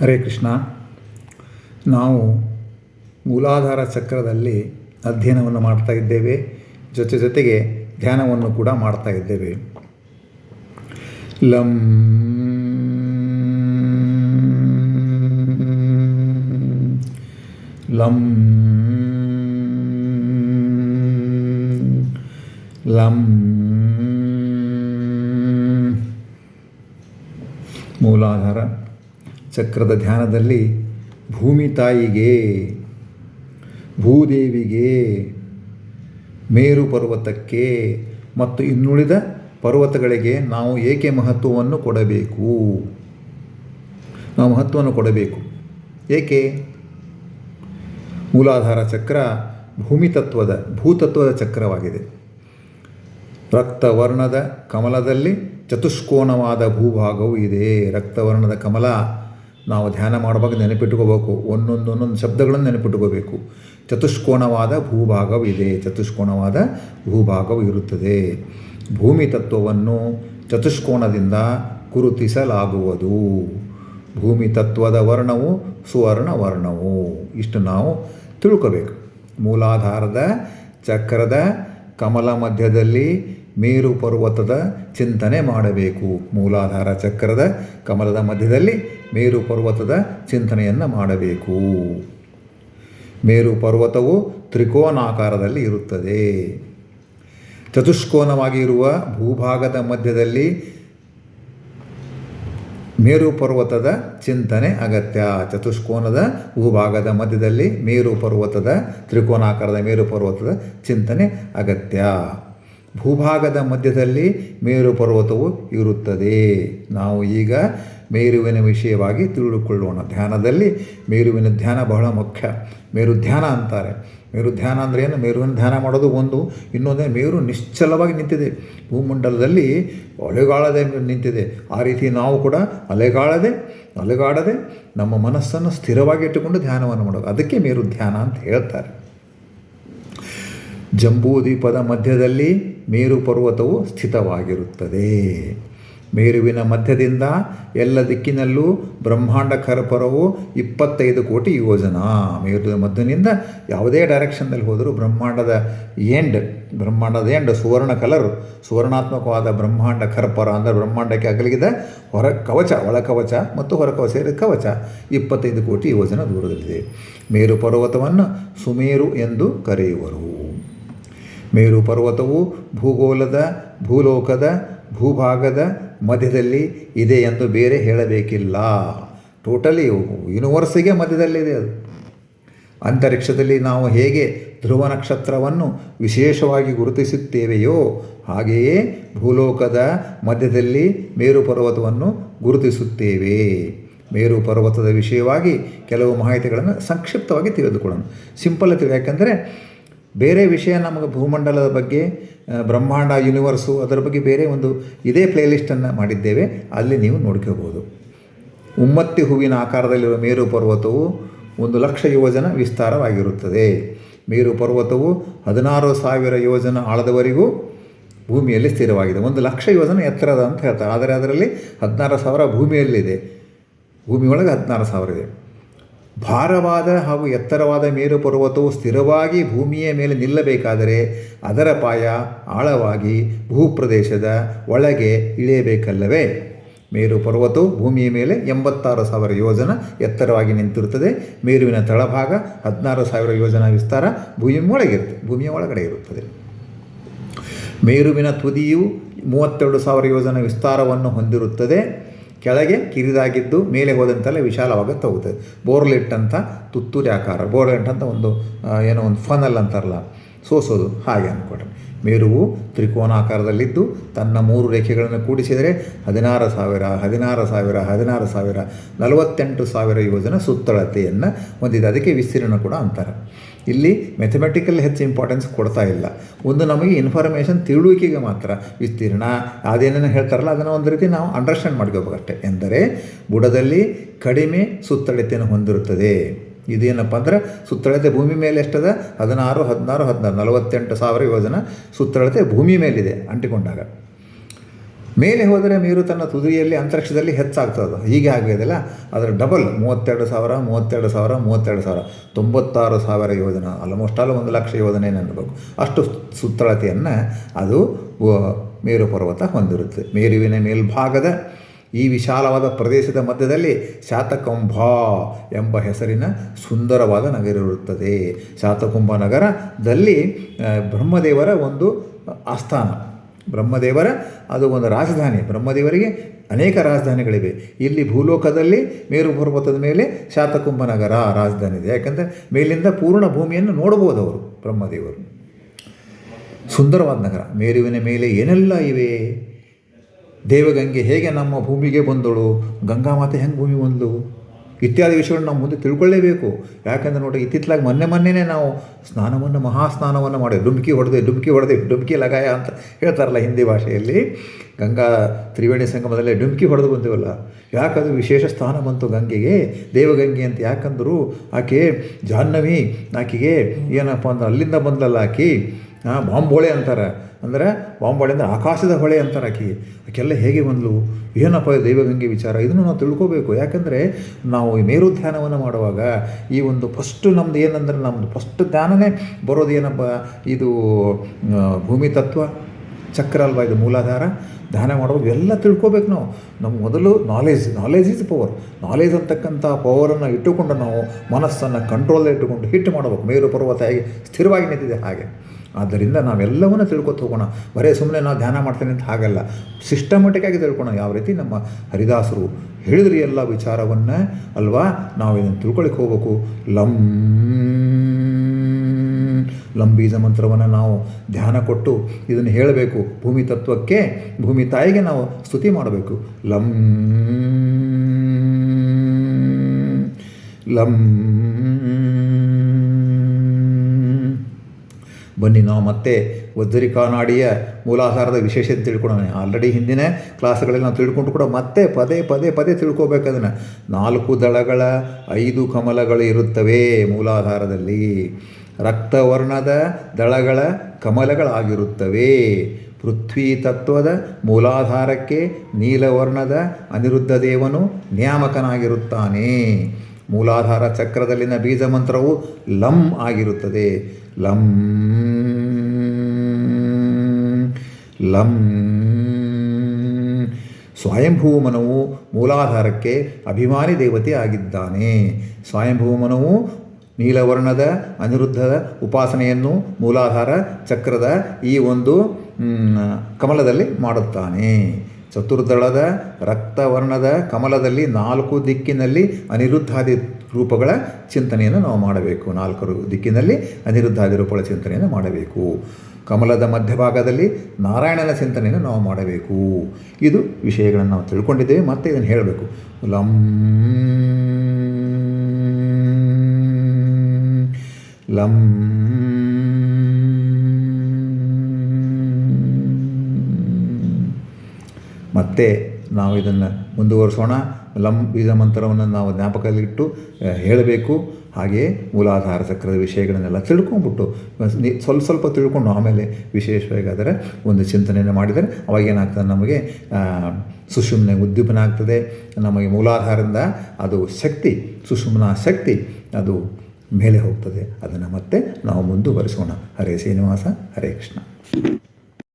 ಹರೇ ಕೃಷ್ಣ. ನಾವು ಮೂಲಾಧಾರ ಚಕ್ರದಲ್ಲಿ ಅಧ್ಯಯನವನ್ನು ಮಾಡ್ತಾ ಇದ್ದೇವೆ. ಜೊತೆ ಜೊತೆಗೆ ಧ್ಯಾನವನ್ನು ಕೂಡ ಮಾಡ್ತಾ ಇದ್ದೇವೆ. ಲಂ ಲಂ ಲಂ ಮೂಲಾಧಾರ ಚಕ್ರದ ಧ್ಯಾನದಲ್ಲಿ ಭೂಮಿ ತಾಯಿಗೆ, ಭೂದೇವಿಗೆ, ಮೇರು ಪರ್ವತಕ್ಕೆ ಮತ್ತು ಇನ್ನುಳಿದ ಪರ್ವತಗಳಿಗೆ ನಾವು ಏಕೆ ಮಹತ್ವವನ್ನು ಕೊಡಬೇಕು? ನಾವು ಮಹತ್ವವನ್ನು ಕೊಡಬೇಕು. ಏಕೆ? ಮೂಲಾಧಾರ ಚಕ್ರ ಭೂಮಿ ತತ್ವದ ಭೂತತ್ವದ ಚಕ್ರವಾಗಿದೆ. ರಕ್ತವರ್ಣದ ಕಮಲದಲ್ಲಿ ಚತುಷ್ಕೋನವಾದ ಭೂಭಾಗವೂ ಇದೆ. ರಕ್ತವರ್ಣದ ಕಮಲ ನಾವು ಧ್ಯಾನ ಮಾಡುವಾಗ ನೆನಪಿಟ್ಕೋಬೇಕು. ಒಂದೊಂದು ಒಂದೊಂದು ಶಬ್ದಗಳನ್ನು ನೆನಪಿಟ್ಕೋಬೇಕು. ಚತುಷ್ಕೋಣವಾದ ಭೂಭಾಗವಿದೆ ಚತುಷ್ಕೋಣವಾದ ಭೂಭಾಗವು ಇರುತ್ತದೆ. ಭೂಮಿ ತತ್ವವನ್ನು ಚತುಷ್ಕೋಣದಿಂದ ಗುರುತಿಸಲಾಗುವುದು. ಭೂಮಿ ತತ್ವದ ವರ್ಣವು ಸುವರ್ಣ ವರ್ಣವು. ಇಷ್ಟು ನಾವು ತಿಳ್ಕೋಬೇಕು. ಮೂಲಾಧಾರದ, ಚಕ್ರದ, ಕಮಲ ಮಧ್ಯದಲ್ಲಿ ಮೇರು ಪರ್ವತದ ಚಿಂತನೆ ಮಾಡಬೇಕು. ಮೂಲಾಧಾರ ಚಕ್ರದ ಕಮಲದ ಮಧ್ಯದಲ್ಲಿ ಮೇರು ಪರ್ವತದ ಚಿಂತನೆಯನ್ನು ಮಾಡಬೇಕು. ಮೇರು ಪರ್ವತವು ತ್ರಿಕೋನಾಕಾರದಲ್ಲಿ ಇರುತ್ತದೆ. ಚತುಷ್ಕೋನವಾಗಿ ಇರುವ ಭೂಭಾಗದ ಮಧ್ಯದಲ್ಲಿ ಮೇರು ಪರ್ವತದ ಚಿಂತನೆ ಅಗತ್ಯ. ಚತುಷ್ಕೋನದ ಭೂಭಾಗದ ಮಧ್ಯದಲ್ಲಿ ಮೇರು ಪರ್ವತದ ತ್ರಿಕೋನಾಕಾರದ ಮೇರು ಪರ್ವತದ ಚಿಂತನೆ ಅಗತ್ಯ. ಭೂಭಾಗದ ಮಧ್ಯದಲ್ಲಿ ಮೇರು ಪರ್ವತವು ಇರುತ್ತದೆ. ನಾವು ಈಗ ಮೇರುವಿನ ವಿಷಯವಾಗಿ ತಿಳಿದುಕೊಳ್ಳೋಣ. ಧ್ಯಾನದಲ್ಲಿ ಮೇರುವಿನ ಧ್ಯಾನ ಬಹಳ ಮುಖ್ಯ. ಮೇರು ಧ್ಯಾನ ಅಂತಾರೆ. ಮೇರು ಧ್ಯಾನ ಅಂದರೆ ಏನು? ಮೇರುವಿನ ಧ್ಯಾನ ಮಾಡೋದು ಒಂದು. ಇನ್ನೊಂದೇ ಮೇರು ನಿಶ್ಚಲವಾಗಿ ನಿಂತಿದೆ. ಭೂಮಂಡಲದಲ್ಲಿ ಅಲೆಗಾಳದೆ ನಿಂತಿದೆ. ಆ ರೀತಿ ನಾವು ಕೂಡ ಅಲೆಗಾಳದೆ, ಅಲೆಗಾಡದೆ ನಮ್ಮ ಮನಸ್ಸನ್ನು ಸ್ಥಿರವಾಗಿ ಇಟ್ಟುಕೊಂಡು ಧ್ಯಾನವನ್ನು ಮಾಡೋದು. ಅದಕ್ಕೆ ಮೇರು ಧ್ಯಾನ ಅಂತ ಹೇಳ್ತಾರೆ. ಜಂಬೂದ್ವೀಪದ ಮಧ್ಯದಲ್ಲಿ ಮೇರು ಪರ್ವತವು ಸ್ಥಿತವಾಗಿರುತ್ತದೆ. ಮೇರುವಿನ ಮಧ್ಯದಿಂದ ಎಲ್ಲ ದಿಕ್ಕಿನಲ್ಲೂ ಬ್ರಹ್ಮಾಂಡ ಕರಪರವು ಇಪ್ಪತ್ತೈದು ಕೋಟಿ ಯೋಜನಾ. ಮೇರುವಿನ ಮಧ್ಯದಿಂದ ಯಾವುದೇ ಡೈರೆಕ್ಷನ್ನಲ್ಲಿ ಹೋದರೂ ಬ್ರಹ್ಮಾಂಡದ ಎಂಡ್ ಬ್ರಹ್ಮಾಂಡದ ಎಂಡ್, ಸುವರ್ಣ ಕಲರ್, ಸುವರ್ಣಾತ್ಮಕವಾದ ಬ್ರಹ್ಮಾಂಡ ಕರ್ಪರ ಅಂದರೆ ಬ್ರಹ್ಮಾಂಡಕ್ಕೆ ಅಗಲಿದ ಹೊರ ಕವಚ, ಒಳ ಕವಚ ಮತ್ತು ಹೊರ ಕವಚ ಇದು ಕವಚ ಇಪ್ಪತ್ತೈದು ಕೋಟಿ ಯೋಜನ ದೂರದಲ್ಲಿದೆ. ಮೇರು ಪರ್ವತವನ್ನು ಸುಮೇರು ಎಂದು ಕರೆಯುವರು. ಮೇರು ಪರ್ವತವು ಭೂಗೋಲದ ಭೂಲೋಕದ, ಭೂಭಾಗದ ಮಧ್ಯದಲ್ಲಿ ಇದೆ ಎಂದು ಬೇರೆ ಹೇಳಬೇಕಿಲ್ಲ. ಟೋಟಲಿ ಯೂನಿವರ್ಸಿಗೆ ಮಧ್ಯದಲ್ಲಿದೆ ಅದು. ಅಂತರಿಕ್ಷದಲ್ಲಿ ನಾವು ಹೇಗೆ ಧ್ರುವ ನಕ್ಷತ್ರವನ್ನು ವಿಶೇಷವಾಗಿ ಗುರುತಿಸುತ್ತೇವೆಯೋ, ಹಾಗೆಯೇ ಭೂಲೋಕದ ಮಧ್ಯದಲ್ಲಿ ಮೇರು ಪರ್ವತವನ್ನು ಗುರುತಿಸುತ್ತೇವೆ. ಮೇರು ಪರ್ವತದ ವಿಷಯವಾಗಿ ಕೆಲವು ಮಾಹಿತಿಗಳನ್ನು ಸಂಕ್ಷಿಪ್ತವಾಗಿ ತಿಳಿದುಕೊಳ್ಳೋಣ. ಸಿಂಪಲ್ ಯಾಕಂದರೆ ಬೇರೆ ವಿಷಯ ನಮಗೆ ಭೂಮಂಡಲದ ಬಗ್ಗೆ ಬ್ರಹ್ಮಾಂಡ ಯೂನಿವರ್ಸು ಅದರ ಬಗ್ಗೆ ಬೇರೆ ಒಂದು ಇದೇ ಪ್ಲೇಲಿಸ್ಟನ್ನು ಮಾಡಿದ್ದೇವೆ. ಅಲ್ಲಿ ನೀವು ನೋಡ್ಕೋಬೋದು ಉಮ್ಮತ್ತಿ ಹೂವಿನ ಆಕಾರದಲ್ಲಿರುವ ಮೇರು ಪರ್ವತವು ಒಂದು ಲಕ್ಷ ಯೋಜನ ವಿಸ್ತಾರವಾಗಿರುತ್ತದೆ. ಮೇರು ಪರ್ವತವು ಹದಿನಾರು ಸಾವಿರ ಯೋಜನ ಆಳದವರೆಗೂ ಭೂಮಿಯಲ್ಲಿ ಸ್ಥಿರವಾಗಿದೆ. ಒಂದು ಲಕ್ಷ ಯೋಜನ ಎತ್ತರದ ಅಂತ ಹೇಳ್ತಾರೆ. ಆದರೆ ಅದರಲ್ಲಿ ಹದಿನಾರು ಸಾವಿರ ಭೂಮಿಯಲ್ಲಿದೆ. ಭೂಮಿಯೊಳಗೆ ಹದಿನಾರು ಸಾವಿರ ಇದೆ. ಭಾರವಾದ ಹಾಗೂ ಎತ್ತರವಾದ ಮೇರು ಪರ್ವತವು ಸ್ಥಿರವಾಗಿ ಭೂಮಿಯ ಮೇಲೆ ನಿಲ್ಲಬೇಕಾದರೆ ಅದರ ಪಾಯ ಆಳವಾಗಿ ಭೂಪ್ರದೇಶದ ಒಳಗೆ ಇಳಿಯಬೇಕಲ್ಲವೇ? ಮೇರು ಪರ್ವತವು ಭೂಮಿಯ ಮೇಲೆ ಎಂಬತ್ತಾರು ಸಾವಿರ ಯೋಜನ ಎತ್ತರವಾಗಿ ನಿಂತಿರುತ್ತದೆ. ಮೇರುವಿನ ತಳಭಾಗ ಹದಿನಾರು ಸಾವಿರ ಯೋಜನ ವಿಸ್ತಾರ ಭೂಮಿಯ ಒಳಗಿರುತ್ತೆ ಭೂಮಿಯ ಒಳಗಡೆ ಇರುತ್ತದೆ. ಮೇರುವಿನ ತುದಿಯು ಮೂವತ್ತೆರಡು ಸಾವಿರ ಯೋಜನ ವಿಸ್ತಾರವನ್ನು ಹೊಂದಿರುತ್ತದೆ. ಕೆಳಗೆ ಕಿರಿದಾಗಿದ್ದು ಮೇಲೆ ಹೋದಂತೆಲ್ಲ ವಿಶಾಲವಾಗುತ್ತಾ ಹೋಗುತ್ತದೆ ಬೋರ್ಲೆಟ್ ಅಂತ ತುತ್ತೂರಿ ಆಕಾರ. ಬೋರ್ಲೆಟ್ ಅಂತ ಒಂದು ಏನೋ ಒಂದು ಫನಲ್ ಅಂತಾರಲ್ಲ, ಸೋಸೋದು. ಹಾಗೆ ಅಂದ್ಕೊಡ್ರಿ ಮೇರುವು ತ್ರಿಕೋನಾಕಾರದಲ್ಲಿದ್ದು ತನ್ನ ಮೂರು ರೇಖೆಗಳನ್ನು ಕೂಡಿಸಿದರೆ ಹದಿನಾರು ಸಾವಿರ ಹದಿನಾರು ಸಾವಿರ ಹದಿನಾರು ಸಾವಿರ, ನಲವತ್ತೆಂಟು ಸಾವಿರ ಯೋಜನ ಸುತ್ತಳತೆಯನ್ನು ಹೊಂದಿದೆ. ಅದಕ್ಕೆ ವಿಸ್ತೀರ್ಣ ಕೂಡ ಅಂತಾರೆ. ಇಲ್ಲಿ ಮೆಥಮೆಟಿಕಲ್ ಹೆಚ್ಚು ಇಂಪಾರ್ಟೆನ್ಸ್ ಕೊಡ್ತಾ ಇಲ್ಲ. ಒಂದು ನಮಗೆ ಇನ್ಫಾರ್ಮೇಷನ್ ತಿಳುವಿಕೆಗೆ ಮಾತ್ರ ವಿಸ್ತೀರ್ಣ. ಅದೇನೇನು ಹೇಳ್ತಾರಲ್ಲ, ಅದನ್ನು ಒಂದು ರೀತಿ ನಾವು ಅಂಡರ್ಸ್ಟ್ಯಾಂಡ್ ಮಾಡ್ಕೋಬೇಕಷ್ಟೆ. ಎಂದರೆ ಬುಡದಲ್ಲಿ ಕಡಿಮೆ ಸುತ್ತಳತೆಯನ್ನು ಹೊಂದಿರುತ್ತದೆ. ಇದೇನಪ್ಪ ಅಂದ್ರೆ ಸುತ್ತಳತೆ ಭೂಮಿ ಮೇಲೆ ಎಷ್ಟದ? ಹದಿನಾರು ಹದಿನಾರು ಹದಿನಾರು, ನಲವತ್ತೆಂಟು ಸಾವಿರ ಯೋಜನ ಸುತ್ತಳತೆ ಭೂಮಿ ಮೇಲಿದೆ ಅಂಟಿಕೊಂಡಾಗ. ಮೇಲೆ ಹೋದರೆ ನೀರು ತನ್ನ ತುದಿಯಲ್ಲಿ, ಅಂತರಿಕ್ಷದಲ್ಲಿ ಹೆಚ್ಚಾಗ್ತದೆ ಹೀಗೆ ಆಗಿದೆಯಲ್ಲ ಅದರ ಡಬಲ್, ಮೂವತ್ತೆರಡು ಸಾವಿರ ಮೂವತ್ತೆರಡು ಸಾವಿರ ಮೂವತ್ತೆರಡು ಸಾವಿರ. ತೊಂಬತ್ತಾರು ಸಾವಿರ ಯೋಜನೆ ಆಲ್ಮೋಸ್ಟ್ ಆಲ್ ಒಂದು ಲಕ್ಷ ಯೋಜನೆ ಅನ್ನಬೇಕು ಅಷ್ಟು ಸುತ್ತಳತೆಯನ್ನು ಅದು ಮೇರು ಪರ್ವತ ಹೊಂದಿರುತ್ತೆ. ಮೇರುವಿನ ಮೇಲ್ಭಾಗದ ಈ ವಿಶಾಲವಾದ ಪ್ರದೇಶದ ಮಧ್ಯದಲ್ಲಿ ಶಾತಕುಂಭ ಎಂಬ ಹೆಸರಿನ ಸುಂದರವಾದ ನಗರ ಇರುತ್ತದೆ. ಶಾತಕುಂಭ ನಗರದಲ್ಲಿ ಬ್ರಹ್ಮದೇವರ ಒಂದು ಆಸ್ಥಾನ. ಬ್ರಹ್ಮದೇವರ, ಅದು ಒಂದು ರಾಜಧಾನಿ. ಬ್ರಹ್ಮದೇವರಿಗೆ ಅನೇಕ ರಾಜಧಾನಿಗಳಿವೆ. ಇಲ್ಲಿ ಭೂಲೋಕದಲ್ಲಿ ಮೇರು ಪರ್ವತದ ಮೇಲೆ ಶಾತಕುಂಭ ನಗರ ರಾಜಧಾನಿ ಇದೆ. ಯಾಕಂದರೆ ಮೇಲಿಂದ ಪೂರ್ಣ ಭೂಮಿಯನ್ನು ನೋಡಬಹುದು ಅವರು, ಬ್ರಹ್ಮದೇವರು. ಸುಂದರವಾದ ನಗರ. ಮೇರುವಿನ ಮೇಲೆ ಏನೆಲ್ಲ ಇವೆ? ದೇವಗಂಗೆ ಹೇಗೆ ನಮ್ಮ ಭೂಮಿಗೆ ಬಂದಳು, ಗಂಗಾ ಮಾತೆ ಹೆಂಗೆ ಭೂಮಿ ಬಂದಳು ಇತ್ಯಾದಿ ವಿಷಯಗಳನ್ನ ನಾವು ಮುಂದೆ ತಿಳ್ಕೊಳ್ಳೇಬೇಕು. ಯಾಕಂದ್ರೆ ನೋಡಿ ಇತ್ತಿತ್ತಲಾಗಿ ಮೊನ್ನೆ ಮೊನ್ನೆನೇ ನಾವು ಸ್ನಾನವನ್ನು ಮಹಾ ಸ್ನಾನವನ್ನು ಮಾಡಿ ಡುಮ್ಕಿ ಹೊಡೆದೆ ಡುಮ್ಕಿ ಹೊಡೆದೆ, ಡುಮ್ಕಿ ಲಗಾಯ ಅಂತ ಹೇಳ್ತಾರಲ್ಲ ಹಿಂದಿ ಭಾಷೆಯಲ್ಲಿ. ಗಂಗಾ ತ್ರಿವೇಣಿ ಸಂಗಮದಲ್ಲಿ ಡುಮ್ಕಿ ಹೊಡೆದು ಬಂದಿವಲ್ಲ. ಯಾಕಂದ್ರೆ ವಿಶೇಷ ಸ್ಥಾನ ಬಂತು ಗಂಗೆಗೆ. ದೇವಗಂಗೆ ಅಂತ ಯಾಕಂದರೂ ಆಕೆ ಜಾಹ್ನವಿ, ಆಕೆಗೆ ಏನಪ್ಪ ಅಂದ್ರೆ ಅಲ್ಲಿಂದ ಬಂದಲ್ಲ ಆಕಿ. ಬಾಂಬೋಳೆ ಅಂತಾರೆ. ಅಂದರೆ ಬಾಂಬೋಳೆ ಅಂದರೆ ಆಕಾಶದ ಹೊಳೆ ಅಂತಾರೆ ಆಕಿ. ಆಕೆಲ್ಲ ಹೇಗೆ ಬಂದಲು? ಏನಪ್ಪ ದೈವಗಂಗೆ ವಿಚಾರ? ಇದನ್ನು ನಾವು ತಿಳ್ಕೋಬೇಕು. ಯಾಕಂದರೆ ನಾವು ಈ ಮೇರು ಧ್ಯಾನವನ್ನು ಮಾಡುವಾಗ ಈ ಒಂದು ಫಸ್ಟು ನಮ್ದು ಏನಂದ್ರೆ ನಮ್ಮದು ಫಸ್ಟ್ ಧ್ಯಾನನೇ ಬರೋದು ಏನಪ್ಪ? ಇದು ಭೂಮಿ ತತ್ವ, ಚಕ್ರ ಅಲ್ವಾ ಇದು ಮೂಲಾಧಾರ? ಧ್ಯಾನ ಮಾಡುವಾಗ ಎಲ್ಲ ತಿಳ್ಕೋಬೇಕು ನಾವು. ನಮ್ಮ ಮೊದಲು knowledge knowledge is power knowledge ಅಂತಕ್ಕಂಥ ಪವರನ್ನು ಇಟ್ಟುಕೊಂಡು ನಾವು ಮನಸ್ಸನ್ನು ಕಂಟ್ರೋಲ್ ಇಟ್ಟುಕೊಂಡು ಹಿಟ್ ಮಾಡಬೇಕು. ಮೇರು ಪರ್ವತ ಹೇಗೆ ಸ್ಥಿರವಾಗಿ ನಿಂತಿದೆ ಹಾಗೆ. ಆದ್ದರಿಂದ ನಾವೆಲ್ಲವನ್ನೂ ತಿಳ್ಕೊತ ಹೋಗೋಣ. ಬರೀ ಸುಮ್ಮನೆ ನಾವು ಧ್ಯಾನ ಮಾಡ್ತೇನೆ ಅಂತ ಹಾಗಲ್ಲ. ಸಿಸ್ಟಮೆಟಿಕ್ ಆಗಿ ತಿಳ್ಕೊಳ್ಳೋಣ ಯಾವ ರೀತಿ ನಮ್ಮ ಹರಿದಾಸರು ಹೇಳಿದ್ರಿ ಎಲ್ಲ ವಿಚಾರವನ್ನು, ಅಲ್ವಾ? ನಾವು ಇದನ್ನು ತಿಳ್ಕೊಳಿಕ್ಕೆ ಹೋಗಬೇಕು. ಲಂ ಲಂಬೀಜ ಮಂತ್ರವನ್ನು ನಾವು ಧ್ಯಾನ ಕೊಟ್ಟು ಇದನ್ನು ಹೇಳಬೇಕು. ಭೂಮಿ ತತ್ವಕ್ಕೆ, ಭೂಮಿ ತಾಯಿಗೆ ನಾವು ಸ್ತುತಿ ಮಾಡಬೇಕು. ಲಂ ಲಂ ಬನ್ನಿ, ನಾವು ಮತ್ತೆ ವಜ್ರಿಕಾ ನಾಡಿಯ ಮೂಲಾಧಾರದ ವಿಶೇಷತೆ ತಿಳ್ಕೊಳೋಣ. ಆಲ್ರೆಡಿ ಹಿಂದಿನ ಕ್ಲಾಸ್ಗಳಲ್ಲಿ ನಾವು ತಿಳ್ಕೊಂಡು ಕೂಡ ಮತ್ತೆ ಪದೇ ಪದೇ ಪದೇ ತಿಳ್ಕೋಬೇಕು ಅದನ್ನು ನಾಲ್ಕು ದಳಗಳ ಐದು ಕಮಲಗಳು ಇರುತ್ತವೆ ಮೂಲಾಧಾರದಲ್ಲಿ. ರಕ್ತವರ್ಣದ ದಳಗಳ ಕಮಲಗಳಾಗಿರುತ್ತವೆ. ಪೃಥ್ವಿ ತತ್ವದ ಮೂಲಾಧಾರಕ್ಕೆ ನೀಲವರ್ಣದ ಅನಿರುದ್ಧ ದೇವನು ನ್ಯಾಮಕನಾಗಿರುತ್ತಾನೆ. ಮೂಲಾಧಾರ ಚಕ್ರದಲ್ಲಿನ ಬೀಜ ಮಂತ್ರವು ಲಂ ಆಗಿರುತ್ತದೆ. ಲಂ ಲಂ. ಸ್ವಯಂಭೂಮನವು ಮೂಲಾಧಾರಕ್ಕೆ ಅಭಿಮಾನಿ ದೇವತೆ ಆಗಿದ್ದಾನೆ. ಸ್ವಯಂಭೂಮನವು ನೀಲವರ್ಣದ ಅನಿರುದ್ಧದ ಉಪಾಸನೆಯನ್ನು ಮೂಲಾಧಾರ ಚಕ್ರದ ಈ ಒಂದು ಕಮಲದಲ್ಲಿ ಮಾಡುತ್ತಾನೆ. ಚತುರ್ದಳದ ರಕ್ತವರ್ಣದ ಕಮಲದಲ್ಲಿ ನಾಲ್ಕು ದಿಕ್ಕಿನಲ್ಲಿ ಅನಿರುದ್ಧಾದಿ ರೂಪಗಳ ಚಿಂತನೆಯನ್ನು ನಾವು ಮಾಡಬೇಕು. ನಾಲ್ಕು ದಿಕ್ಕಿನಲ್ಲಿ ಅನಿರುದ್ಧಾದಿ ರೂಪಗಳ ಚಿಂತನೆಯನ್ನು ಮಾಡಬೇಕು. ಕಮಲದ ಮಧ್ಯಭಾಗದಲ್ಲಿ ನಾರಾಯಣನ ಚಿಂತನೆಯನ್ನು ನಾವು ಮಾಡಬೇಕು. ಇದು ವಿಷಯಗಳನ್ನು ನಾವು ತಿಳ್ಕೊಂಡಿದ್ದೇವೆ. ಮತ್ತೆ ಇದನ್ನು ಹೇಳಬೇಕು. ಲಂ ಲಂ ಮತ್ತೆ ನಾವು ಇದನ್ನು ಮುಂದುವರಿಸೋಣ. ಲಂ, ಬೀಜ ಮಂತ್ರವನ್ನು ನಾವು ಜ್ಞಾಪಕದಲ್ಲಿಟ್ಟು ಹೇಳಬೇಕು. ಹಾಗೆಯೇ ಮೂಲಾಧಾರ ಚಕ್ರದ ವಿಷಯಗಳನ್ನೆಲ್ಲ ತಿಳ್ಕೊಂಬಿಟ್ಟು ನಿ- ಸ್ವಲ್ಪ ಸ್ವಲ್ಪ ತಿಳ್ಕೊಂಡು ಆಮೇಲೆ ವಿಶೇಷವಾಗಿ ಅದರ ಒಂದು ಚಿಂತನೆಯನ್ನು ಮಾಡಿದರೆ ಅವಾಗ ಏನಾಗ್ತದೆ ನಮಗೆ ಸುಷುಮ್ನೆ ಉದ್ದೀಪನ ಆಗ್ತದೆ ನಮಗೆ ಮೂಲಾಧಾರದಿಂದ ಅದು ಶಕ್ತಿ, ಸುಷುಮ್ನ ಶಕ್ತಿ ಅದು ಮೇಲೆ ಹೋಗ್ತದೆ. ಅದನ್ನು ಮತ್ತೆ ನಾವು ಮುಂದುವರಿಸೋಣ. ಹರೇ ಶ್ರೀನಿವಾಸ, ಹರೇ ಕೃಷ್ಣ.